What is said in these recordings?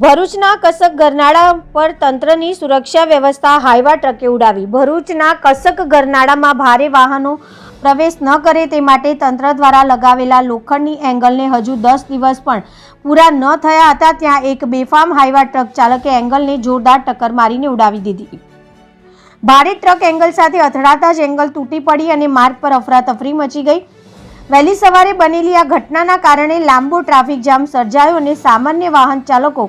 ભરૂચના કસક ગરનાળા પર તંત્રની સુરક્ષા વ્યવસ્થા હાઈવા ટ્રકે ઉડાવી. ભરૂચના કસક ગરનાળામાં ભારે વાહનો પ્રવેશ ન કરે તે માટે તંત્ર દ્વારા લગાવેલા લોખંડની એંગલને હજુ દસ દિવસ પણ પૂરા ન થયા હતા, ત્યાં એક બેફામ હાઈવા ટ્રક ચાલકે એંગલને જોરદાર ટક્કર મારીને ઉડાવી દીધી. ભારે ટ્રક એંગલ સાથે અથડાતા જ એંગલ તૂટી પડી અને માર્ગ પર અફરાતફરી મચી ગઈ. વહેલી સવારે બનેલી આ ઘટનાના કારણે લાંબો ટ્રાફિક જામ સર્જાયો અને સામાન્ય વાહન ચાલકો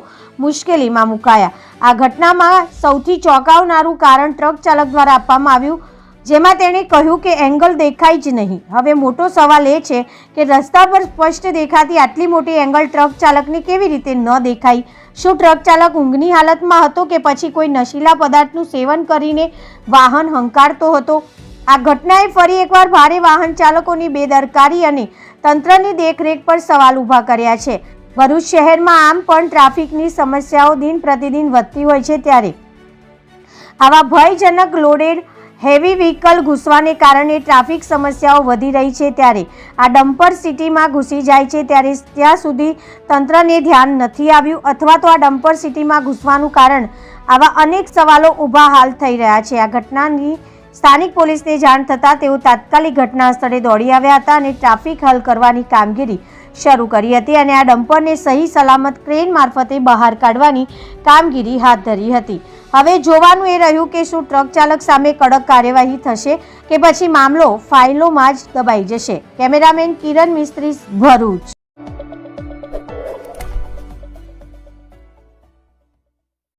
મુશ્કેલીમાં મુકાયા. આ ઘટનામાં સૌથી ચોંકાવનારું કારણ ટ્રક ચાલક દ્વારા આપવામાં આવ્યું, જેમાં તેણે કહ્યું કે એંગલ દેખાય જ નહીં. હવે મોટો સવાલ એ છે કે રસ્તા પર સ્પષ્ટ દેખાતી આટલી મોટી એંગલ ટ્રક ચાલકને કેવી રીતે ન દેખાઈ શું ટ્રક ચાલક ઊંઘની હાલતમાં હતો કે પછી કોઈ નશીલા પદાર્થનું સેવન કરીને વાહન હંકારતો હતો? આ ઘટનાએ ફરી એકવાર ભારે વાહન ચાલકોની બેદરકારી અને તંત્રની દેખરેખ પર સવાલ ઊભા કર્યા છે. ભરૂચ શહેરમાં આમ પણ ટ્રાફિકની સમસ્યાઓ દિન પ્રતિદિન વધતી હોય છે ત્યારે. આવા ભયજનક લોડેડ હેવી વ્હીકલ ઘૂસવાને કારણે ટ્રાફિક સમસ્યાઓ વધી રહી છે ત્યારે. આ ડમ્પર સિટીમાં ઘૂસી જાય છે ત્યારે ત્યાં સુધી તંત્રને ધ્યાન નથી આવ્યું અથવા તો આ ડમ્પર સિટીમાં ઘૂસવાનું કારણ આવા અનેક સવાલો ઊભા હાલ થઈ રહ્યા છે. આ ઘટનાની સ્થાનિક પોલીસને જાણ થતાં તેઓ તાત્કાલિક ઘટના સ્થળે દોડી આવ્યા હતા અને ટ્રાફિક હલ કરવાની કામગીરી શરૂ કરી હતી અને આ ડમ્પરને સહી સલામત ક્રેન મારફતે બહાર કાઢવાની કામગીરી હાથ ધરી હતી. હવે જોવાનું એ રહ્યું કે શું ટ્રક ચાલક સામે કડક કાર્યવાહી થશે કે પછી મામલો ફાઇલોમાં જ દબાઈ જશે. કેમેરામેન કિરણ મિસ્ત્રી, ભરૂચ.